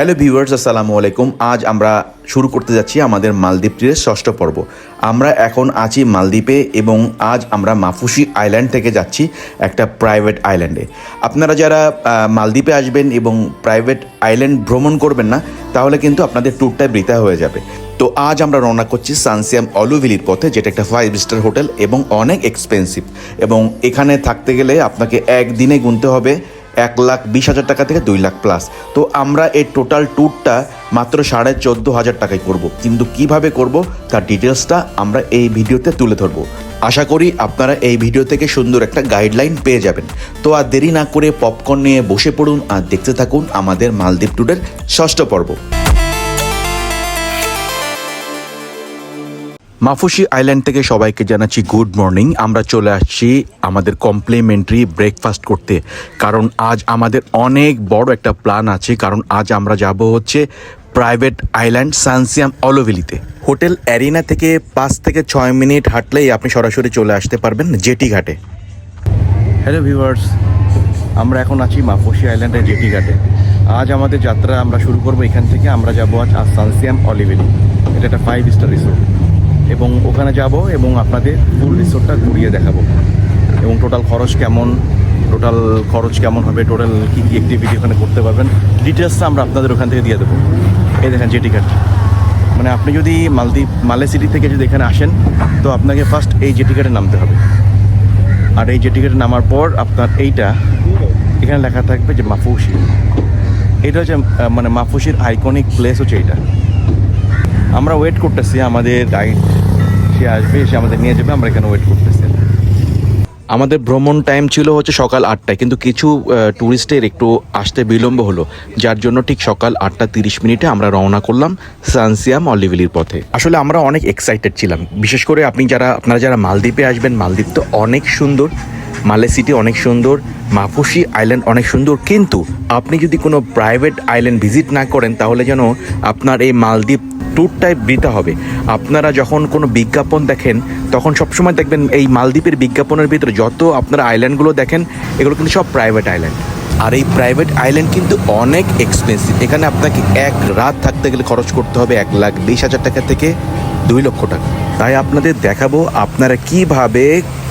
Hello viewers আসসালামু আলাইকুম। আজ আমরা শুরু করতে যাচ্ছি আমাদের মালদ্বীপ ট্রিপের ষষ্ঠ পর্ব। আমরা এখন আছি মালদ্বীপে এবং আজ আমরা মাফুসি আইল্যান্ড থেকে যাচ্ছি একটা প্রাইভেট আইল্যান্ডে আপনারা যারা মালদ্বীপে আসবেন এবং প্রাইভেট আইল্যান্ড ভ্রমণ করবেন না, তাহলে কিন্তু আপনাদের ট্যুরটা বৃথা হয়ে যাবে। তো আজ আমরা রওনা করছি সানসিয়াম অলুভিলির পথে, যেটা একটা ফাইভ স্টার হোটেল এবং অনেক এক্সপেন্সিভ এবং এখানে থাকতে গেলে আপনাকে একদিনে গুনতে হবে এক লাখ বিশ হাজার টাকা থেকে দুই লাখ প্লাস তো আমরা এই টোটাল ট্যুরটা মাত্র সাড়ে চোদ্দ হাজার টাকায় করব। কিন্তু কীভাবে করব, তার ডিটেলসটা আমরা এই ভিডিওতে তুলে ধরবো। আশা করি আপনারা এই ভিডিও থেকে সুন্দর একটা গাইডলাইন পেয়ে যাবেন। তো আর দেরি না করে পপকর্ন নিয়ে বসে পড়ুন আর দেখতে থাকুন আমাদের মালদ্বীপ ট্যুরের ষষ্ঠ পর্ব। মাফুসি আইল্যান্ড থেকে সবাইকে জানাচ্ছি গুড মর্নিং। আমরা চলে আসছি আমাদের কমপ্লিমেন্টারি ব্রেকফাস্ট করতে। কারণ আজ আমাদের অনেক বড় একটা প্ল্যান আছে, কারণ আজ আমরা যাব হচ্ছে প্রাইভেট আইল্যান্ড সানসিয়াম অলোভেলিতে। হোটেল অ্যারিনা থেকে পাঁচ থেকে ছয় মিনিট হাঁটলেই আপনি সরাসরি চলে আসতে পারবেন জেটি ঘাটে। হ্যালো ভিউয়ার্স আমরা এখন আছি মাফুসি আইল্যান্ডের জেটি ঘাটে। আজ আমাদের যাত্রা আমরা শুরু করব এখান থেকে, আমরা যাব আজ আজ সানসিয়াম অলিভেলি। এটা একটা ফাইভ স্টার রিসোর্ট এবং ওখানে যাব এবং আপনাদের ফুল রিসোর্টটা ঘুরিয়ে দেখাবো। এবং টোটাল খরচ কেমন টোটাল খরচ কেমন হবে টোটাল কী কী অ্যাক্টিভিটি ওখানে করতে পারবেন ডিটেলসটা আমরা আপনাদের ওখান থেকে দিয়ে দেবো। এই দেখেন জেটি ঘাট মানে আপনি যদি মালদ্বীপ, মালে সিটি থেকে যদি এখানে আসেন, তো আপনাকে ফার্স্ট এই জেটি ঘাটে নামতে হবে। আর এই জেটি ঘাটে নামার পর আপনার এইটা এখানে লেখা থাকবে যে মাফুসি। এটা হচ্ছে মানে মাফুসির আইকনিক প্লেস হচ্ছে এইটা। আমরা ওয়েট করতেছি আমাদের গাইড সে আসবে সে আমাদের নিয়ে যাবে আমরা এখানে ওয়েট করতেছি। আমাদের ভ্রমণ টাইম ছিল হচ্ছে সকাল আটটায় কিন্তু কিছু ট্যুরিস্টের একটু আসতে বিলম্ব হলো যার জন্য ঠিক সকাল আটটা তিরিশ মিনিটে আমরা রওনা করলাম সানসিয়াম অলিভিলির পথে। আসলে আমরা অনেক এক্সাইটেড ছিলাম বিশেষ করে আপনি যারা আপনারা যারা মালদ্বীপে আসবেন মালদ্বীপ তো অনেক সুন্দর মালে সিটি অনেক সুন্দর মাফুসি আইল্যান্ড অনেক সুন্দর কিন্তু আপনি যদি কোনো প্রাইভেট আইল্যান্ড ভিজিট না করেন তাহলে যেন আপনার এই মালদ্বীপ ট্যুরটাই বৃথা হবে। আপনারা যখন কোনো বিজ্ঞাপন দেখেন, তখন সবসময় দেখবেন এই মালদ্বীপের বিজ্ঞাপনের ভিতরে যত আপনারা আইল্যান্ডগুলো দেখেন, এগুলো কিন্তু সব প্রাইভেট আইল্যান্ড আর এই প্রাইভেট আইল্যান্ড কিন্তু অনেক এক্সপেন্সিভ এখানে আপনাকে এক রাত থাকতে গেলে খরচ করতে হবে এক লাখ বিশ হাজার টাকা থেকে দুই লক্ষ টাকা। তাই আপনাদের দেখাবো আপনারা কীভাবে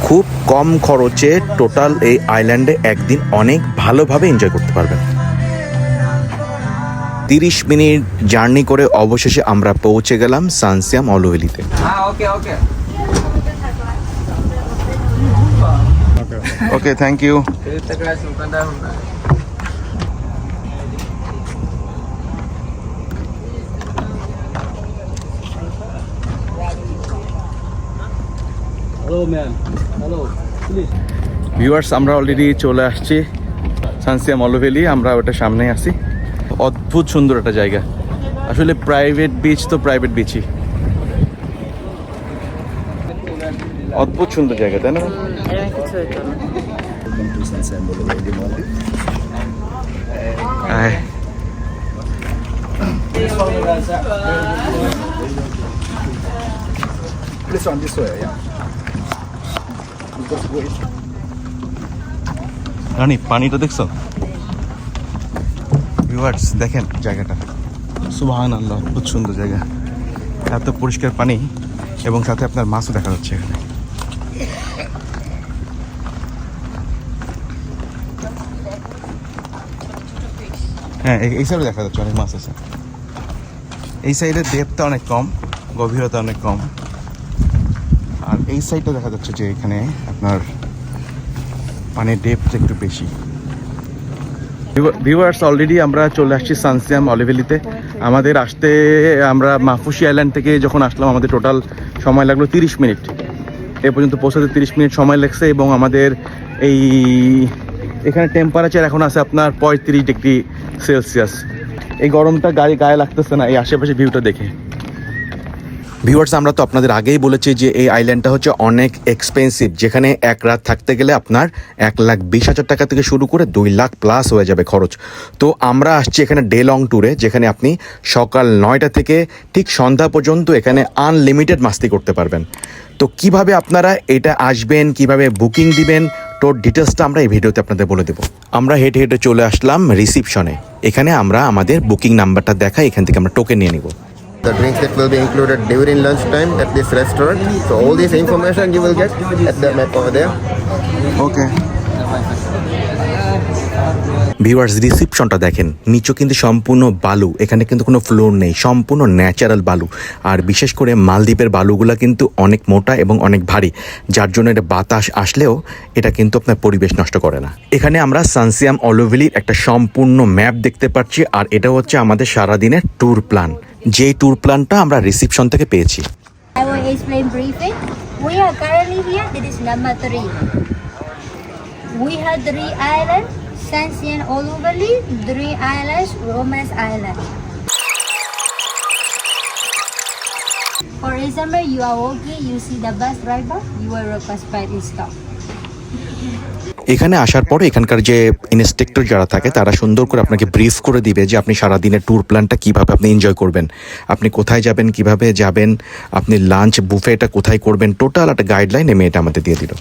খুব কম খরচে টোটাল এই আইল্যান্ডে একদিন অনেক ভালোভাবে এনজয় করতে পারবেন। তিরিশ মিনিট জার্নি করে অবশেষে আমরা পৌঁছে গেলাম সানসিয়াম অলওয়েলিতে okay, okay. Okay. Thank you. Viewers আমরা অলরেডি চলে আসছি সানসিয়াম অলভেলি আমরা ওটা সামনে আছি। অদ্ভুত সুন্দর একটা জায়গা আসলে প্রাইভেট বিচ তো প্রাইভেট বিচই অদ্ভুত সুন্দর জায়গা তাই না। This one, this way, yeah. রানি পানিটা দেখছ ভিউয়ার্স দেখেন জায়গাটা। সুবাহান আল্লাহ অদ্ভুত সুন্দর জায়গা। এত পরিষ্কার পানি এবং সাথে আপনার মাছও দেখা যাচ্ছে এখানে। হ্যাঁ এই- এই সাইডে দেখা যাচ্ছে অনেক মাছ আছে। এই সাইডে ডেপটা অনেক কম, গভীরতা অনেক কম। আর এই সাইডটা দেখা যাচ্ছে যে এখানে আপনার পানির ডেপটা একটু বেশি। ভিউয়ার্স অলরেডি আমরা চলে আসছি সানসিয়াম অলিভেলিতে আমাদের আসতে, আমরা মাহফুসি আইল্যান্ড থেকে যখন আসলাম, আমাদের টোটাল সময় লাগল তিরিশ মিনিট। এ পর্যন্ত পৌঁছাতে তিরিশ মিনিট সময় লাগছে এবং আমাদের এই, এখানে টেম্পারেচার এখন আছে আপনার পঁয়ত্রিশ ডিগ্রি সেলসিয়াস এই গরমটা গায়ে গায়ে লাগতেছে না, এই আশেপাশে ভিউটা দেখে। ভিউয়ার্স আমরা তো আপনাদের আগেই বলেছি যে এই আইল্যান্ডটা হচ্ছে অনেক এক্সপেন্সিভ যেখানে এক রাত থাকতে গেলে আপনার এক লাখ বিশ হাজার টাকা থেকে শুরু করে দুই লাখ প্লাস হয়ে যাবে খরচ। তো আমরা আসছি এখানে ডে লং ট্যুরে যেখানে আপনি সকাল নয়টা থেকে ঠিক সন্ধ্যা পর্যন্ত এখানে আনলিমিটেড মাস্তি করতে পারবেন। তো কীভাবে আপনারা এটা আসবেন, কীভাবে বুকিং দিবেন টোর ডিটেলসটা আমরা এই ভিডিওতে আপনাদের বলে দেবো। আমরা হেঁটে হেঁটে চলে আসলাম রিসিপশনে এখানে আমরা আমাদের বুকিং নাম্বারটা দেখাই, এখান থেকে আমরা টোকেন নিয়ে নিব। The drinks that will be included during lunchtime at this restaurant. So all this information you will get at the map over there. Okay viewers রিসিপশনটা দেখেন। নিচু কিন্তু সম্পূর্ণ বালু, এখানে কিন্তু কোনো ফ্লোর নেই, সম্পূর্ণ ন্যাচারাল বালু। আর বিশেষ করে মালদ্বীপের বালুগুলো কিন্তু অনেক মোটা এবং অনেক ভারী, যার জন্য এটা বাতাস আসলেও এটা কিন্তু আপনার পরিবেশ নষ্ট করে না। এখানে আমরা সানসিয়াম অলোভেলির একটা সম্পূর্ণ ম্যাপ দেখতে পাচ্ছি, আর এটা হচ্ছে আমাদের সারাদিনের ট্যুর প্ল্যান যেই ট্যুর প্ল্যানটা আমরা রিসিপশন থেকে পেয়েছি. We are three islands: Sansian Oluvali, three islands, Romance Island. For example, you are walking, you see the bus driver, you will request by stop. এখানে আসার পরে এখানকার যে ইনস্ট্রাক্টর যারা থাকে তারা সুন্দর করে আপনাকে ব্রিফ করে দিবে যে আপনি সারাদিনের ট্যুর প্ল্যানটা কীভাবে আপনি এনজয় করবেন আপনি কোথায় যাবেন কীভাবে যাবেন আপনি লাঞ্চ বুফেটা কোথায় করবেন টোটাল একটা গাইডলাইন এমে এটা আমাদের দিয়ে দিল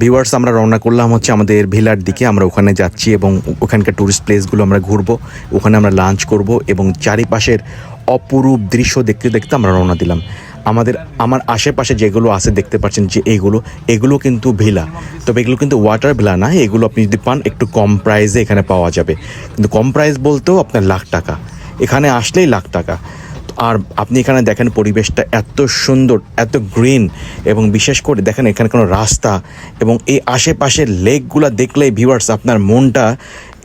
ভিউয়ার্স আমরা রওনা করলাম হচ্ছে আমাদের ভিলার দিকে। আমরা ওখানে যাচ্ছি এবং ওখানকার ট্যুরিস্ট প্লেসগুলো আমরা ঘুরবো। ওখানে আমরা লাঞ্চ করব এবং চারিপাশের অপরূপ দৃশ্য দেখতে দেখতে আমরা রওনা দিলাম। আমাদের, আমার আশেপাশে যেগুলো আছে দেখতে পাচ্ছেন যে এইগুলো এগুলো কিন্তু ভিলা। তবে এগুলো কিন্তু ওয়াটার ভিলা না, এগুলো আপনি যদি পান, একটু কম প্রাইসে এখানে পাওয়া যাবে। কিন্তু কম প্রাইস বলতেও আপনার লাখ টাকা। এখানে আসলেই লাখ টাকা। আর আপনি এখানে দেখেন পরিবেশটা এত সুন্দর, এত গ্রিন এবং বিশেষ করে দেখেন এখানে কোনো রাস্তা এবং এই আশেপাশের লেকগুলো দেখলেই ভিউয়ার্স আপনার মনটা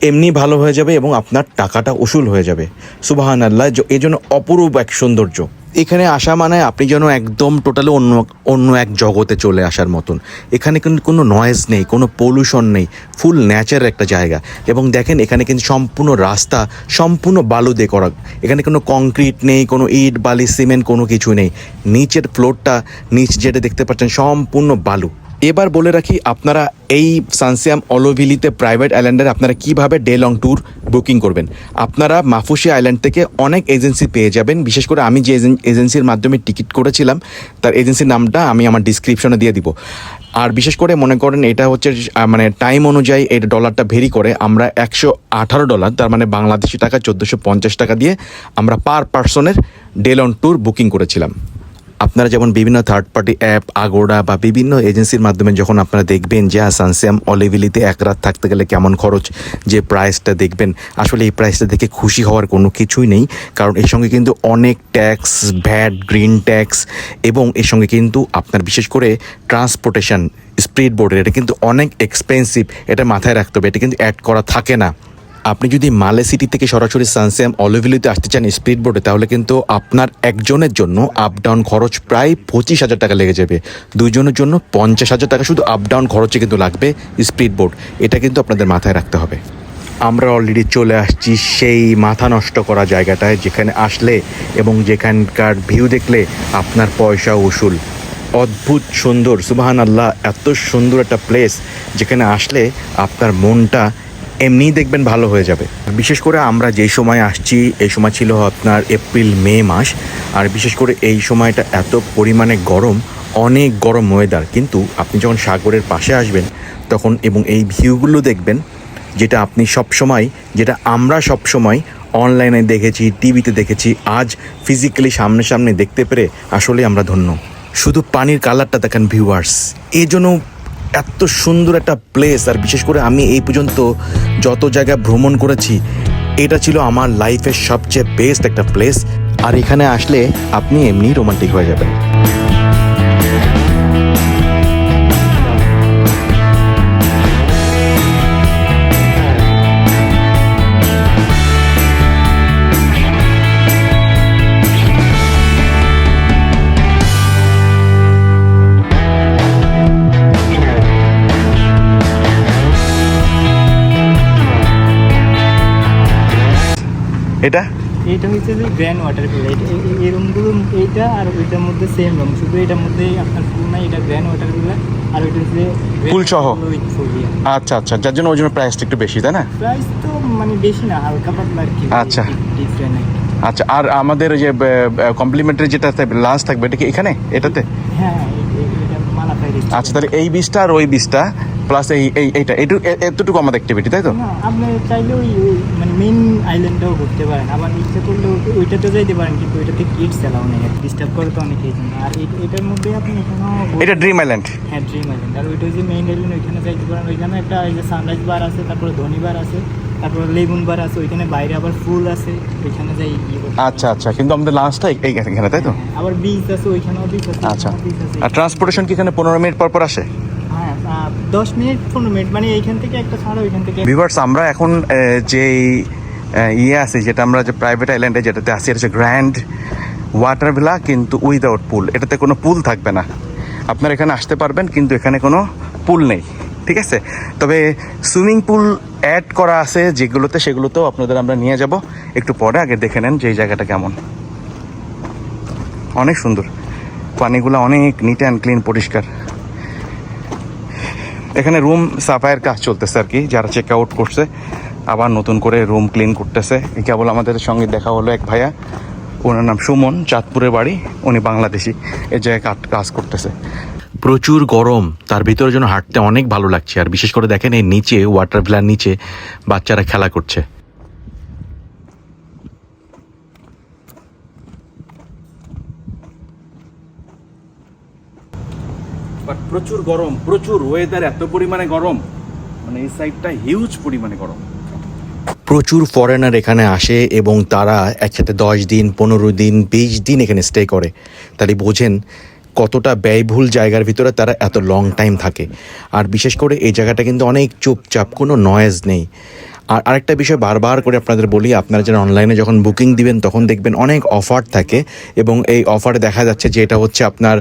এমনি ভালো হয়ে যাবে এবং আপনার টাকাটা উসুল হয়ে যাবে। সুবাহান আল্লাহ এই জন্য অপরূপ এক সৌন্দর্য। এখানে আসা মানে আপনি যেন একদম টোটালি অন্য অন্য এক জগতে চলে আসার মতন। এখানে কিন্তু কোনো নয়েজ নেই, কোনো পলিউশন নেই ফুল ন্যাচার একটা জায়গা। এবং দেখেন, এখানে কিন্তু সম্পূর্ণ রাস্তা, সম্পূর্ণ বালু দিয়ে করা। এখানে কোনো কংক্রিট নেই, কোনো ইট, বালি সিমেন্ট কোনো কিছু নেই। নিচের ফ্লোরটা নিচ যেটা দেখতে পাচ্ছেন, সম্পূর্ণ বালু। এবার বলে রাখি, আপনারা এই সানসিয়াম অলোভিলিতে প্রাইভেট আইল্যান্ডের আপনারা কীভাবে ডে লং ট্যুর বুকিং করবেন? আপনারা মাফুসি আইল্যান্ড থেকে অনেক এজেন্সি পেয়ে যাবেন। বিশেষ করে আমি যে এজেন- এজেন্সির মাধ্যমে টিকিট করেছিলাম, তার এজেন্সির নামটা আমি আমার ডিসক্রিপশনে দিয়ে দিব। আর বিশেষ করে মনে করেন, এটা হচ্ছে মানে টাইম অনুযায়ী এই ডলারটা ভেরি করে, আমরা একশো আঠারো ডলার তার মানে বাংলাদেশি টাকা চোদ্দোশো পঞ্চাশ টাকা দিয়ে আমরা পার পার্সনের ডে লং ট্যুর বুকিং করেছিলাম। আপনারা যেমন বিভিন্ন থার্ড পার্টি অ্যাপ আগোড়া বা বিভিন্ন এজেন্সির মাধ্যমে যখন আপনারা দেখবেন যে সানসিয়াম অলিভিলিতে এক রাত থাকতে গেলে কেমন খরচ যে প্রাইসটা দেখবেন, আসলে এই প্রাইসটা দেখে খুশি হওয়ার কোনো কিছুই নেই। কারণ এর সঙ্গে কিন্তু অনেক ট্যাক্স ভ্যাট গ্রিন ট্যাক্স এবং এর সঙ্গে কিন্তু আপনার বিশেষ করে ট্রান্সপোর্টেশন স্পিড বোর্ডের এটা কিন্তু অনেক এক্সপেন্সিভ এটা মাথায় রাখতে হবে, এটা কিন্তু অ্যাড করা থাকে না। আপনি যদি মালে সিটি থেকে সরাসরি সানসিয়াম অলিভিলিতে আসতে চান স্পিড বোর্ডে তাহলে কিন্তু আপনার একজনের জন্য আপ ডাউন খরচ প্রায় পঁচিশ হাজার টাকা লেগে যাবে। দুজনের জন্য পঞ্চাশ হাজার টাকা শুধু আপ ডাউন খরচে কিন্তু লাগবে স্পিড বোর্ড এটা কিন্তু আপনাদের মাথায় রাখতে হবে। আমরা অলরেডি চলে আসছি সেই মাথা নষ্ট করা জায়গাটায় যেখানে আসলে এবং যেখানকার ভিউ দেখলে আপনার পয়সা উসুল। অদ্ভুত সুন্দর সুবাহান আল্লাহ এত সুন্দর একটা প্লেস যেখানে আসলে আপনার মনটা এমনিই দেখবেন ভালো হয়ে যাবে। বিশেষ করে আমরা যেই সময় আসছি, এই সময় ছিল আপনার এপ্রিল, মে মাস, আর বিশেষ করে এই সময়টা এত পরিমাণে গরম, অনেক গরম ওয়েদার কিন্তু আপনি যখন সাগরের পাশে আসবেন, তখন এবং এই ভিউগুলো দেখবেন, যেটা আপনি সব সময় যেটা আমরা সব সময় অনলাইনে দেখেছি টিভিতে দেখেছি, আজ ফিজিক্যালি সামনে সামনে দেখতে পেরে আসলে আমরা ধন্য। শুধু পানির কালারটা দেখেন ভিউয়ার্স এই জন্য এত সুন্দর একটা প্লেস আর বিশেষ করে আমি এই পর্যন্ত যত জায়গায় ভ্রমণ করেছি, এটা ছিল আমার লাইফের সবচেয়ে বেস্ট একটা প্লেস আর এখানে আসলে আপনি এমনি রোমান্টিক হয়ে যাবেন। এটা হচ্ছে যে গ্র্যান্ড ওয়াটার এটা এই- রুমগুলো এইটা আর ওইটার মধ্যে সেম রুম শুধু এটার মধ্যে আপনার ফুল নাই এটা গ্র্যান্ড ওয়াটার ভিলা আর ওইটা হচ্ছে Pool সহ? আচ্ছা আচ্ছা যার জন্য ওই জন্য প্রাইসটা একটু বেশি তাই না? প্রাইস তো মানে বেশি না হালকা পাতলা আর কি আচ্ছা। ডিফারেন্ট আচ্ছা আর আমাদের যে কমপ্লিমেন্টারি যেটা লাঞ্চ থাকবে এটা কি এখানে এটাতে? হ্যাঁ পাই আচ্ছা তাহলে এই বীজটা আর ওই বীজটা প্লাস এই এই এইটা এটু এতটুকু আমাদের অ্যাক্টিভিটি তাই তো? না আপনি চাইলে ওই মানে আইল্যান্ডটাও ঘুরতে পারেন আবার ইচ্ছে করলে ওই- ওইটাতে যাইতে পারেন কিন্তু ওইটাতে কিডস এলাও নেই ডিস্টার্ব করে তো অনেক এই জন্য আর এটার মধ্যে আপনি এখানেও এটা ড্রিম আইল্যান্ড হ্যাঁ ড্রিম আইল্যান্ড আর ওইটা যে মেইন আইল্যান্ড ওইখানে যাইতে পারেন। ওইখানে একটা এই যে সানরাইজ বার আছে তারপরে ধনী বার আছে তারপরে লেগুন বার আছে ওইখানে বাইরে আবার ফুল আছে ওইখানে যাই। আচ্ছা আচ্ছা কিন্তু আমাদের লাঞ্চটা এইখানে তাই তো? হ্যাঁ, আবার বিচ আছে ওইখানেও বিচ আছে আচ্ছা। আর ট্রান্সপোর্টেশন কি এখানে পনেরো মিনিট পর পর আসে? হ্যাঁ দশ মিনিট পনেরো মিনিট মানে এইখান থেকে একটা ছাড়া ওইখান থেকে। ভিভার্স আমরা এখন আহ, যে ইয়ে আছে যেটা আমরা যে প্রাইভেট আইল্যান্ডে যেটাতে আছি এটা হচ্ছে গ্র্যান্ড ওয়াটার ভিলা কিন্তু উইদাউট পুল এটাতে কোনো পুল থাকবে না। আপনারা এখানে আসতে পারবেন কিন্তু এখানে কোনো পুল নেই। ঠিক আছে? তবে সুইমিং পুল অ্যাড করা আছে যেগুলোতে সেগুলোতেও আপনাদের আমরা নিয়ে যাব। একটু পরে আগে দেখে নেন যে এই জায়গাটা কেমন। অনেক সুন্দর। পানিগুলো অনেক নিট অ্যান্ড ক্লিন পরিষ্কার। এখানে রুম সাফাইয়ের কাজ চলতেছে আর কি, যারা চেক আউট করছে, আবার নতুন করে রুম ক্লিন করতেছে। কেবল আমাদের সঙ্গে দেখা হলো এক ভাইয়া, ওনার নাম সুমন, চাঁদপুরের বাড়ি, উনি বাংলাদেশি এই জায়গায় কাজ- করতেছে। প্রচুর গরম, তার ভিতরে যেন হাঁটতে অনেক ভালো লাগছে। আর বিশেষ করে দেখেন এই নিচে ওয়াটার ভিলার নিচে বাচ্চারা খেলা করছে। বাট প্রচুর গরম, প্রচুর ওয়েদার এত পরিমাণে গরম। মানে এই সাইডটা হিউজ পরিমাণে গরম। প্রচুর ফরেনার এখানে আসে এবং তারা একসাথে দশ দিন, পনেরো দিন, বিশ দিন এখানে স্টে করে। তাহলে বোঝেন কতটা ব্যয়বহুল জায়গার ভিতরে তারা এত লং টাইম থাকে। আর বিশেষ করে এই জায়গাটা কিন্তু অনেক চুপচাপ, কোনো নয়েজ নেই। আর আরেকটা বিষয় বারবার করে আপনাদের বলি, আপনারা যারা অনলাইনে যখন বুকিং দিবেন, তখন দেখবেন অনেক অফার থাকে এবং এই অফারে দেখা যাচ্ছে যে এটা হচ্ছে আপনার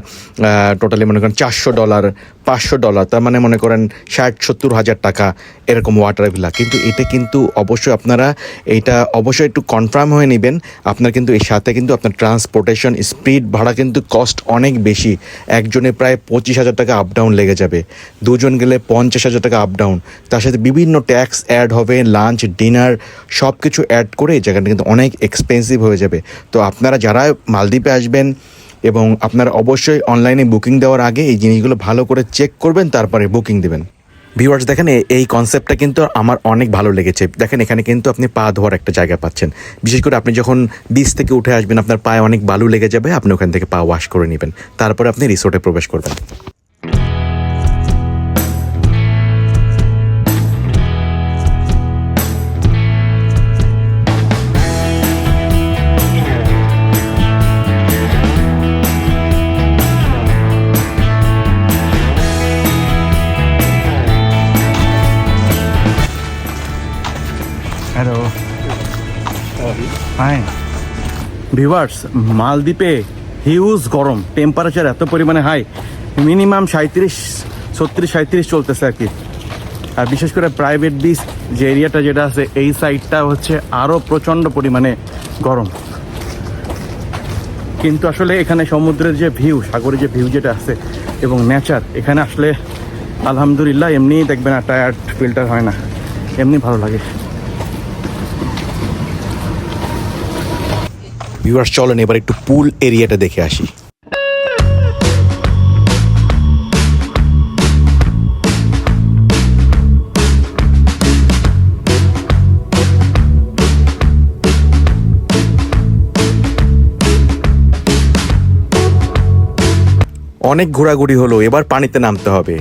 টোটালি মনে করেন চারশো ডলার পাঁচশো ডলার তার মানে মনে করেন ষাট, সত্তর হাজার টাকা এরকম ওয়াটার ভিলা কিন্তু এটা কিন্তু অবশ্যই আপনারা এইটা অবশ্যই একটু কনফার্ম হয়ে নেবেন। আপনার কিন্তু এর সাথে কিন্তু আপনার ট্রান্সপোর্টেশন স্পিড ভাড়া কিন্তু কস্ট অনেক বেশি। একজনে প্রায় পঁচিশ হাজার টাকা আপ ডাউন লেগে যাবে। দুজন গেলে পঞ্চাশ হাজার টাকা আপ ডাউন তার সাথে বিভিন্ন ট্যাক্স অ্যাড হবে লাঞ্চ ডিনার সব কিছু অ্যাড করে এই জায়গাটা কিন্তু অনেক এক্সপেন্সিভ হয়ে যাবে। তো আপনারা যারা মালদ্বীপে আসবেন এবং আপনারা অবশ্যই অনলাইনে বুকিং দেওয়ার আগে এই জিনিসগুলো ভালো করে চেক করবেন, তারপরে বুকিং দেবেন। ভিউয়ার্স দেখেন এই কনসেপ্টটা কিন্তু আমার অনেক ভালো লেগেছে। দেখেন, এখানে কিন্তু আপনি পা ধোয়ার একটা জায়গা পাচ্ছেন। বিশেষ করে আপনি যখন বিচ থেকে উঠে আসবেন, আপনার পায়ে অনেক বালু লেগে যাবে, আপনি ওখান থেকে পা ওয়াশ করে নেবেন। তারপরে আপনি রিসোর্টে প্রবেশ করবেন। ভিভার্স মালদ্বীপে হিউজ গরম টেম্পারেচার এত পরিমাণে হাই মিনিমাম সাঁত্রিশ ছত্রিশ সাঁত্রিশ চলতেছে আর কি। আর বিশেষ করে প্রাইভেট বিচ যে এরিয়াটা যেটা আছে, এই সাইডটা হচ্ছে আরও প্রচণ্ড পরিমাণে গরম। কিন্তু আসলে এখানে সমুদ্রের যে ভিউ সাগরের যে ভিউ যেটা আছে এবং নেচার এখানে আসলে আলহামদুলিল্লাহ এমনিই দেখবেন না টায়ার্ড ফিল্টার হয় না। এমনি ভালো লাগে। ভিউয়ার্স চলেন এবার একটু পুল এরিয়াটা দেখে আসি। অনেক ঘোরাঘুরি হলো, এবার পানিতে নামতে হবে।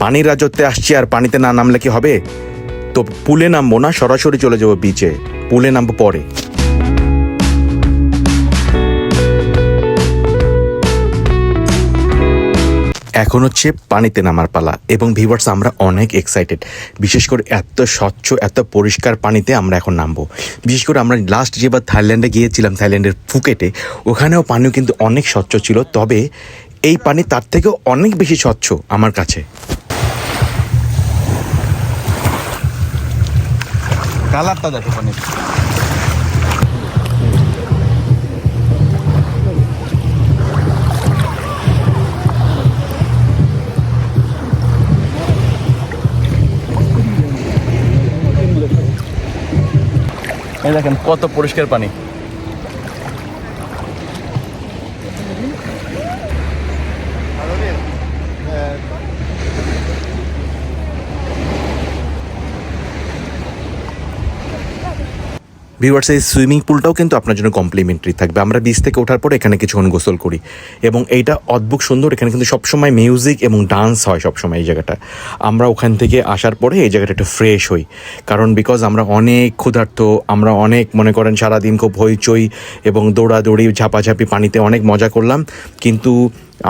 পানির রাজত্বে আসছি, আর পানিতে না নামলে কি হবে? তো পুলে নামবো না, সরাসরি চলে যাব বিচে পুলে নামবো পরে। এখন হচ্ছে পানিতে নামার পালা। এবং ভিভার্স আমরা অনেক এক্সাইটেড বিশেষ করে এত স্বচ্ছ, এত পরিষ্কার পানিতে আমরা এখন নামবো। বিশেষ করে আমরা লাস্ট যেবার থাইল্যান্ডে গিয়েছিলাম, থাইল্যান্ডের ফুকেটে, ওখানেও পানিও কিন্তু অনেক স্বচ্ছ ছিল। তবে এই পানি তার থেকেও অনেক বেশি স্বচ্ছ আমার কাছে। কালারটা দেখো পানির। এই দেখেন কত পরিষ্কার পানি। ভিউয়ার্স এই সুইমিং পুলটাও কিন্তু আপনার জন্য কমপ্লিমেন্টারি থাকবে। আমরা বিচ থেকে ওঠার পরে এখানে কিছুক্ষণ গোসল করি। এবং এইটা অদ্ভুত সুন্দর, এখানে কিন্তু সবসময় মিউজিক এবং ডান্স হয় সবসময় এই জায়গাটা। আমরা ওখান থেকে আসার পরে এই জায়গাটা একটু ফ্রেশ হই। কারণ বিকজ আমরা অনেক ক্ষুধার্ত, আমরা অনেক, মনে করেন সারাদিন খুব হইচই এবং দৌড়াদৌড়ি, ঝাপাঝাপি পানিতে অনেক মজা করলাম। কিন্তু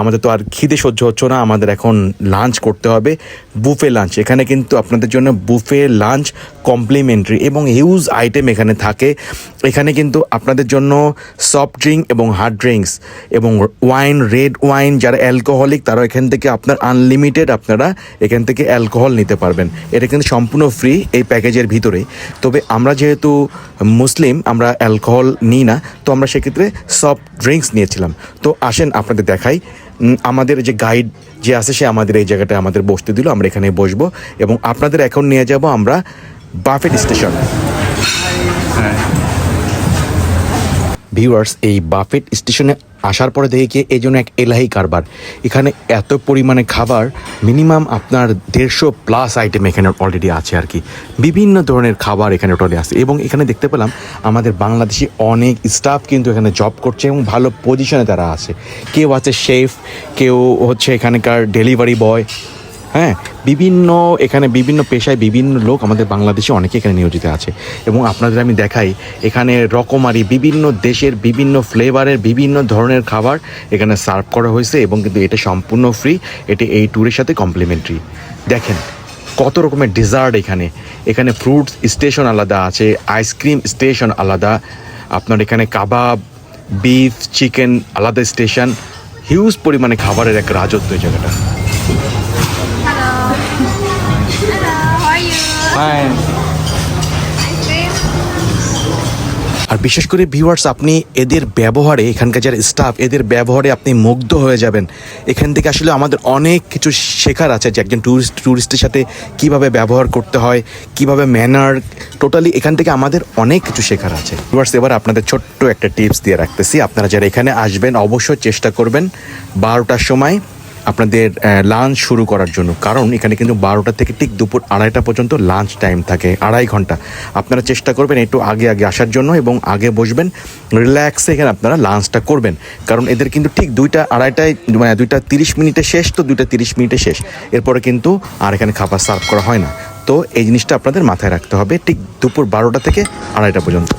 আমাদের তো আর খিদে সহ্য হচ্ছে না, আমাদের এখন লাঞ্চ করতে হবে বুফে লাঞ্চ এখানে কিন্তু আপনাদের জন্য বুফে লাঞ্চ কমপ্লিমেন্টারি এবং হিউজ আইটেম এখানে থাকে। এখানে কিন্তু আপনাদের জন্য সফট ড্রিঙ্ক এবং হার্ড ড্রিঙ্কস এবং ওয়াইন রেড ওয়াইন যারা অ্যালকোহলিক তারা এখান থেকে আপনার আনলিমিটেড আপনারা এখান থেকে অ্যালকোহল নিতে পারবেন। এটা কিন্তু সম্পূর্ণ ফ্রি এই প্যাকেজের ভিতরে তবে আমরা যেহেতু মুসলিম, আমরা অ্যালকোহল নিই না, তো আমরা সেক্ষেত্রে সফট ড্রিঙ্কস নিয়েছিলাম। তো আসেন আপনাদের দেখাই আমাদের যে গাইড যে আছে সে আমাদের এই জায়গাটা আমাদের বসতে দিল। আমরা এখানে বসবো এবং আপনাদের এখন নিয়ে যাব আমরা বাফেট স্টেশন ভিউয়ার্স এই বাফেট স্টেশনে আসার পরে দেখি এই জন্য এক এলাহি কারবার। এখানে এত পরিমাণে খাবার মিনিমাম আপনার দেড়শো প্লাস আইটেম এখানে অলরেডি আছে আর কি। বিভিন্ন ধরনের খাবার এখানে টোটালি আছে। এবং এখানে দেখতে পেলাম আমাদের বাংলাদেশি অনেক স্টাফ কিন্তু এখানে জব করছে এবং ভালো পজিশনে তারা আছে। কেউ আছে শেফ কেউ হচ্ছে এখানকার ডেলিভারি বয় হ্যাঁ বিভিন্ন, এখানে বিভিন্ন পেশায় বিভিন্ন লোক আমাদের বাংলাদেশে অনেকে এখানে নিয়োজিত আছে। এবং আপনাদের আমি দেখাই, এখানে রকমারি বিভিন্ন দেশের বিভিন্ন ফ্লেভারের বিভিন্ন ধরনের খাবার এখানে সার্ভ করা হয়েছে এবং কিন্তু এটা সম্পূর্ণ ফ্রি এটি এই ট্যুরের সাথে কমপ্লিমেন্টারি দেখেন, কত রকমের ডেজার্ট এখানে। এখানে ফ্রুটস স্টেশন আলাদা আছে আইসক্রিম স্টেশন আলাদা, আপনার এখানে কাবাব বিফ চিকেন আলাদা স্টেশন হিউজ পরিমাণে খাবারের এক রাজত্ব জায়গাটা। আর বিশেষ করে ভিউয়ার্স আপনি এদের ব্যবহারে, এখানকার যারা স্টাফ এদের ব্যবহারে আপনি মুগ্ধ হয়ে যাবেন। এখান থেকে আসলে আমাদের অনেক কিছু শেখার আছে যে একজন ট্যুরিস্ট ট্যুরিস্টের সাথে কীভাবে ব্যবহার করতে হয়, কীভাবে ম্যানার টোটালি এখান থেকে আমাদের অনেক কিছু শেখার আছে। ভিউয়ার্স এবার আপনাদের ছোট্ট একটা টিপস দিয়ে রাখতেছি। আপনারা যারা এখানে আসবেন, অবশ্যই চেষ্টা করবেন। বারোটার সময় আপনাদের লাঞ্চ শুরু করার জন্য। কারণ এখানে কিন্তু বারোটা থেকে ঠিক দুপুর আড়াইটা পর্যন্ত লাঞ্চ টাইম থাকে, আড়াই ঘণ্টা। আপনারা চেষ্টা করবেন একটু আগে আগে আসার জন্য এবং আগে বসবেন রিল্যাক্সে এখানে আপনারা লাঞ্চটা করবেন। কারণ এদের কিন্তু ঠিক দুইটা আড়াইটায় মানে দুইটা তিরিশ মিনিটে শেষ, তো দুইটা তিরিশ মিনিটে শেষ। এরপরে কিন্তু আর এখানে খাবার সার্ভ করা হয় না। তো এই জিনিসটা আপনাদের মাথায় রাখতে হবে ঠিক দুপুর বারোটা থেকে আড়াইটা পর্যন্ত।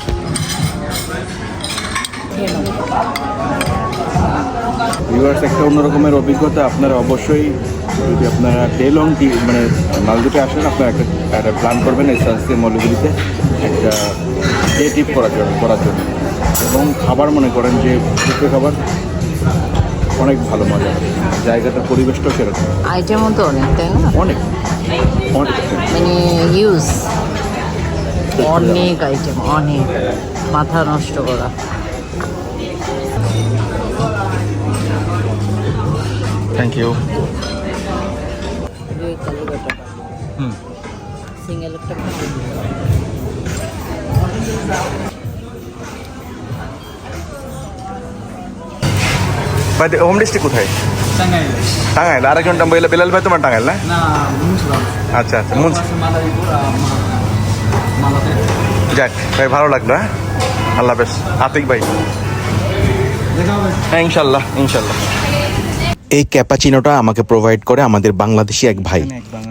ভিউয়ার্স একটা অন্যরকমের অভিজ্ঞতা আপনারা অবশ্যই যদি আপনারা ডে লং মানে মালদ্বীপে আসেন আপনারা একটা একটা প্ল্যান করবেন এই সানসে মলগুলিতে একটা ডে ট্রিপ করার জন্য করার জন্য। এবং খাবার মনে করেন যে খাবার অনেক ভালো মজা। জায়গাটার পরিবেশটাও সেরকম। আইটেমও তো অনেক তাই না? অনেক। অনেক। মানে ইউজ অনেক আইটেম অনেক। মাথা নষ্ট করা। থ্যাংক ইউ সিঙ্গেল একটা বাই হোম ডিস্ট্রিক্ট কোথায়. টাঙ্গাইল। আরেকজন বেলাল বেলাল ভাই তোমার টাঙ্গাইল না. আচ্ছা আচ্ছা মুন্স. যাক ভাই ভালো লাগল হ্যাঁ? আল্লাহ হাফেজ। আতিক ভাই. হ্যাঁ ইনশাল্লাহ ইনশাল্লাহ। এই ক্যাপাচিনোটা আমাকে প্রোভাইড করে আমাদের বাংলাদেশি এক ভাই।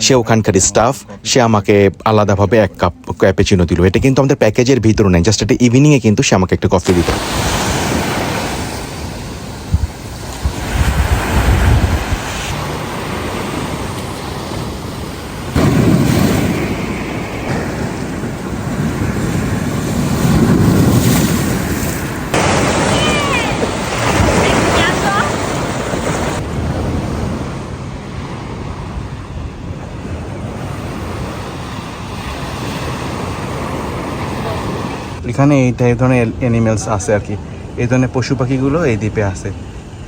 সে ওখানকার স্টাফ সে আমাকে আলাদাভাবে এক কাপ ক্যাপাচিনো দিল। এটা কিন্তু আমাদের প্যাকেজের ভিতরে নেই জাস্ট একটা ইভিনিংয়ে কিন্তু সে আমাকে একটা কফি দিত এখানে এই ধরনের অ্যানিমেলস আছে আর কি। এই ধরনের পশু পাখিগুলো এই দ্বীপে আছে।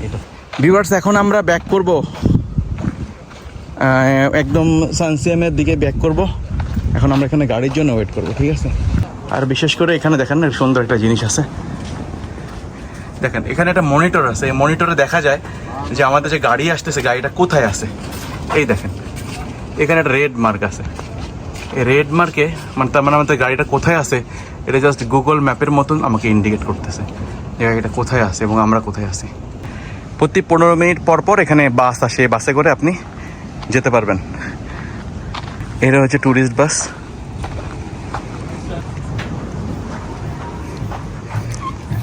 এটা। ভিউয়ার্স এখন আমরা ব্যাক করব। একদম সানসিয়ামের দিকে ব্যাক করব। এখন আমরা এখানে গাড়ির জন্য ওয়েট করব, ঠিক আছে? আর বিশেষ করে এখানে দেখেন সুন্দর একটা জিনিস আছে। দেখেন, এখানে একটা মনিটর আছে। এই মনিটরে দেখা যায় যে আমাদের যে গাড়ি আসতেছে, গাড়িটা কোথায় আছে? এই দেখেন। এখানে একটা রেড মার্ক আছে। রেড মার্কে মানে তার মানে আমাদের গাড়িটা কোথায় আছে, এটা জাস্ট গুগল ম্যাপের মতন আমাকে ইন্ডিকেট করতেছে যে গাড়িটা কোথায় আছে এবং আমরা কোথায় আছি। প্রতি পনেরো মিনিট পর পর এখানে বাস আসে বাসে করে আপনি যেতে পারবেন। এটা হচ্ছে ট্যুরিস্ট বাস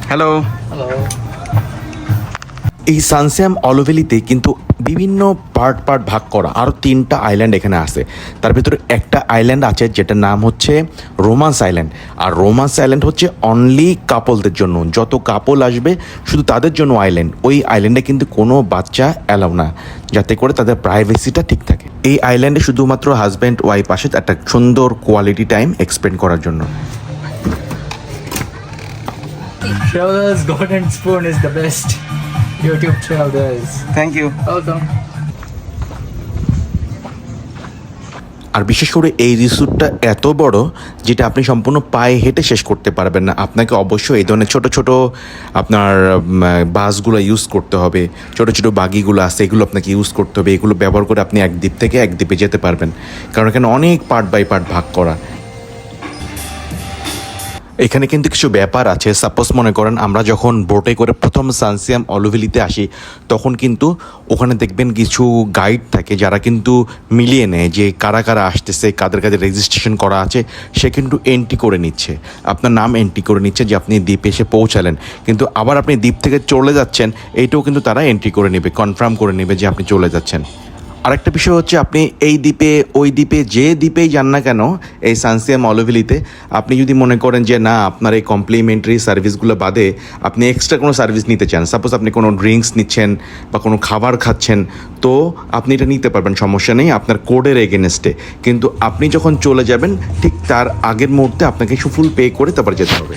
হ্যালো এই সানস্যাম অলভেলিতে কিন্তু বিভিন্ন পার্ট পার্ট ভাগ করা। আরও তিনটা আইল্যান্ড এখানে আছে। তার ভিতরে একটা আইল্যান্ড আছে যেটার নাম হচ্ছে রোমান্স আইল্যান্ড আর রোমান্স আইল্যান্ড হচ্ছে অনলি কাপলদের জন্য। যত কাপল আসবে, শুধু তাদের জন্য আইল্যান্ড ওই আইল্যান্ডে কিন্তু কোনো বাচ্চা অ্যালাউ না, যাতে করে তাদের প্রাইভেসিটা ঠিক থাকে। এই আইল্যান্ডে শুধুমাত্র হাজব্যান্ড ওয়াইফ আসে একটা সুন্দর কোয়ালিটি টাইম এক্সপেন্ড করার জন্য। Travelers Golden Spoon is the best YouTube channel there is. Thank you Welcome. আর বিশেষ করে এই রিসুটটা এত বড় যেটা আপনি সম্পূর্ণ পায়ে হেঁটে শেষ করতে পারবেন না। আপনাকে অবশ্যই এই ধরনের ছোট ছোট আপনার বাসগুলো ইউজ করতে হবে। ছোট ছোট বাগিগুলো আছে এগুলো আপনাকে ইউজ করতে হবে। এগুলো ব্যবহার করে আপনি এক দ্বীপ থেকে এক দ্বীপে যেতে পারবেন। কারণ এখানে অনেক পার্ট বাই পার্ট ভাগ করা। এখানে কিন্তু কিছু ব্যাপার আছে। সাপোজ মনে করেন আমরা যখন বোটে করে প্রথম সানসিয়াম অলুভেলিতে আসি, তখন কিন্তু ওখানে দেখবেন কিছু গাইড থাকে যারা কিন্তু মিলিয়ে নেয় যে কারা কারা আসতেছে, কাদের কাদের রেজিস্ট্রেশন করা আছে, সে কিন্তু এন্ট্রি করে নিচ্ছে। আপনার নাম এন্ট্রি করে নিচ্ছে যে আপনি দ্বীপে এসে পৌঁছালেন। কিন্তু আবার আপনি দ্বীপ থেকে চলে যাচ্ছেন, এইটাও কিন্তু তারা এন্ট্রি করে নেবে কনফার্ম করে নেবে যে আপনি চলে যাচ্ছেন। আরেকটা বিষয় হচ্ছে আপনি এই দ্বীপে, ওই দ্বীপে, যে দ্বীপেই যান না কেন, এই সানসিয়াম অলভিলিতে, আপনি যদি মনে করেন যে না, আপনার এই কমপ্লিমেন্টারি সার্ভিসগুলো বাদে আপনি এক্সট্রা কোনো সার্ভিস নিতে চান। সাপোজ আপনি কোনো ড্রিঙ্কস নিচ্ছেন বা কোনো খাবার খাচ্ছেন, তো আপনি এটা নিতে পারবেন, সমস্যা নেই, আপনার কোডের এগেনস্টে কিন্তু আপনি যখন চলে যাবেন, ঠিক তার আগের মুহূর্তে আপনাকে ফুল পে করে তারপর যেতে হবে।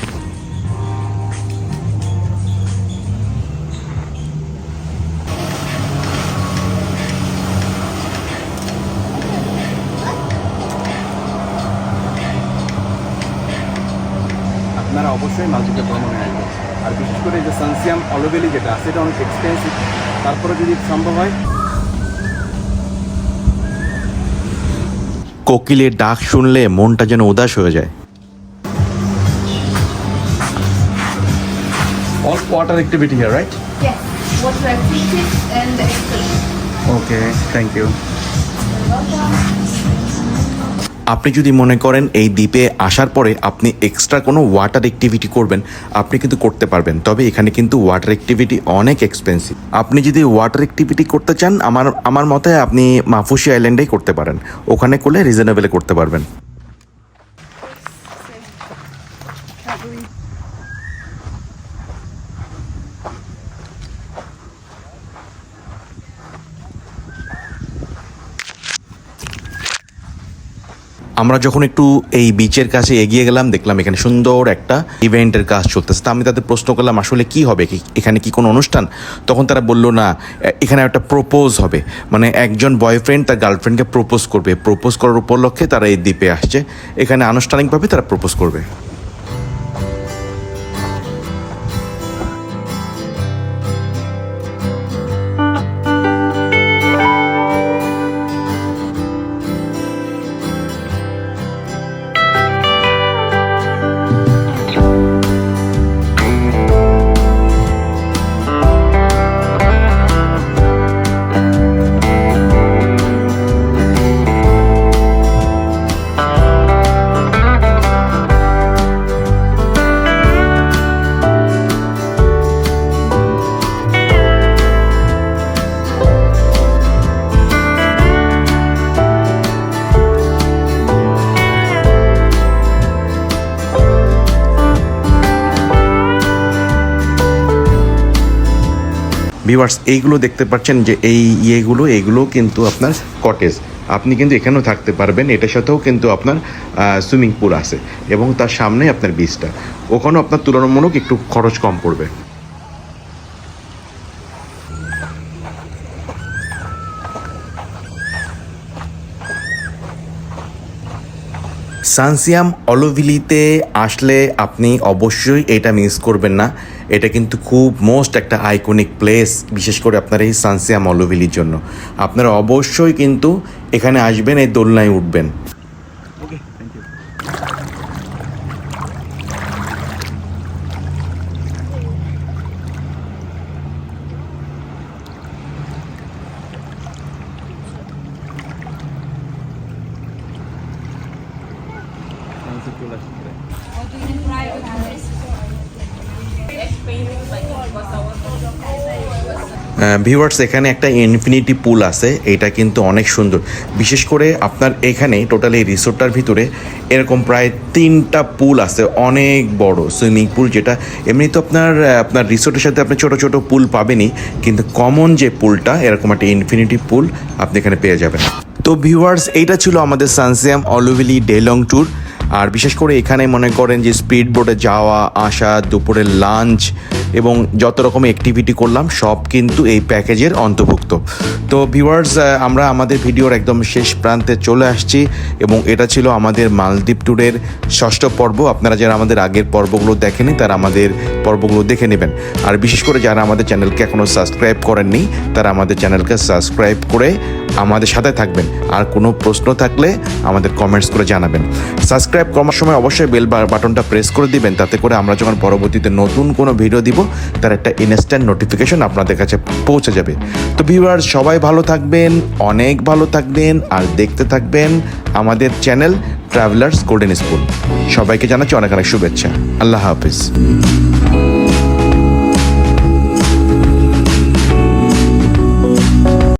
এটা অনেক এক্সপেন্সিভ তারপরে যদি সম্ভব হয়। কোকিলের ডাক শুনলে মনটা যেন উদাস হয়ে যায়। All water activity here right Yes, water activities and excursions. Okay thank you আপনি যদি মনে করেন এই দ্বীপে আসার পরে আপনি এক্সট্রা কোনো ওয়াটার অ্যাক্টিভিটি করবেন, আপনি কিন্তু করতে পারবেন। তবে এখানে কিন্তু ওয়াটার অ্যাক্টিভিটি অনেক এক্সপেন্সিভ আপনি যদি ওয়াটার অ্যাক্টিভিটি করতে চান, আমার আমার মতে আপনি মাফুসি আইল্যান্ডেই করতে পারেন। ওখানে করলে রিজনেবলে করতে পারবেন। আমরা যখন একটু এই বিচের কাছে এগিয়ে গেলাম, দেখলাম এখানে সুন্দর একটা ইভেন্টের কাজ চলতেছে। তা আমি তাদের প্রশ্ন করলাম, আসলে কি হবে? এখানে কি কোনো অনুষ্ঠান? তখন তারা বলল, না এখানে একটা প্রপোজ হবে। মানে একজন বয়ফ্রেন্ড তার গার্লফ্রেন্ডকে প্রপোজ করবে। প্রপোজ করার উপলক্ষে তারা এই দ্বীপে আসছে। এখানে আনুষ্ঠানিকভাবে তারা প্রপোজ করবে। ভিউয়ার্স এইগুলো দেখতে পাচ্ছেন যে এই ইয়েগুলো এইগুলো কিন্তু আপনার কটেজ আপনি কিন্তু এখানেও থাকতে পারবেন, এটার সাথেও কিন্তু আপনার সুইমিং পুল আছে এবং তার সামনে আপনার বিচটা ওখানেও আপনার তুলনামূলক একটু খরচ কম পড়বে। সানসিয়াম অলোভিলিতে আসলে আপনি অবশ্যই এটা মিস করবেন না। এটা কিন্তু খুব মোস্ট একটা আইকনিক প্লেস বিশেষ করে আপনার এই সানসিয়া মলোভিলির জন্য। আপনারা অবশ্যই কিন্তু এখানে আসবেন, এই দোলনায় উঠবেন। ভিউয়ার্স এখানে একটা ইনফিনিটি পুল আছে। এটা কিন্তু অনেক সুন্দর। বিশেষ করে আপনার এখানে টোটাল এই রিসোর্টটার ভিতরে এরকম প্রায় তিনটা পুল আছে, অনেক বড় সুইমিং পুল যেটা এমনি তো আপনার আপনার রিসোর্টের সাথে আপনি ছোট ছোট পুল পাবেনই, কিন্তু কমন যে পুলটা এরকম একটা ইনফিনিটি পুল আপনি এখানে পেয়ে যাবেন। তো ভিউয়ার্স এইটা ছিল আমাদের সানসিয়াম অলুভেলি ডেলং ট্যুর আর বিশেষ করে এখানে মনে করেন যে স্পিড বোটে যাওয়া, আসা, দুপুরের লাঞ্চ এবং যত রকম অ্যাক্টিভিটি করলাম, সব কিন্তু এই প্যাকেজের অন্তর্ভুক্ত। তো ভিউয়ার্স আমরা আমাদের ভিডিওর একদম শেষ প্রান্তে চলে আসছি এবং এটা ছিল আমাদের মালদ্বীপ ট্যুরের ষষ্ঠ পর্ব। আপনারা যারা আমাদের আগের পর্বগুলো দেখেনি তারা আমাদের পর্বগুলো দেখে নেবেন। আর বিশেষ করে যারা আমাদের চ্যানেলকে এখনও সাবস্ক্রাইব করেননি, তারা আমাদের চ্যানেলকে সাবস্ক্রাইব করে আমাদের সাথে থাকবেন। আর কোনো প্রশ্ন থাকলে আমাদের কমেন্টস করে জানাবেন। সাবস্ক্রাইব করার সময় অবশ্যই বেল বাটনটা প্রেস করে দিবেন, তাতে করে আমরা যখন পরবর্তীতে নতুন কোনো ভিডিও দিব, তার একটা ইনস্ট্যান্ট নোটিফিকেশন আপনাদের কাছে পৌঁছে যাবে। তো ভিউয়ার সবাই ভালো থাকবেন, অনেক ভালো থাকবেন, আর দেখতে থাকবেন আমাদের চ্যানেল ট্রাভেলার্স গোল্ডেন স্কুল সবাইকে জানাচ্ছি অনেক অনেক শুভেচ্ছা। আল্লাহ হাফিজ।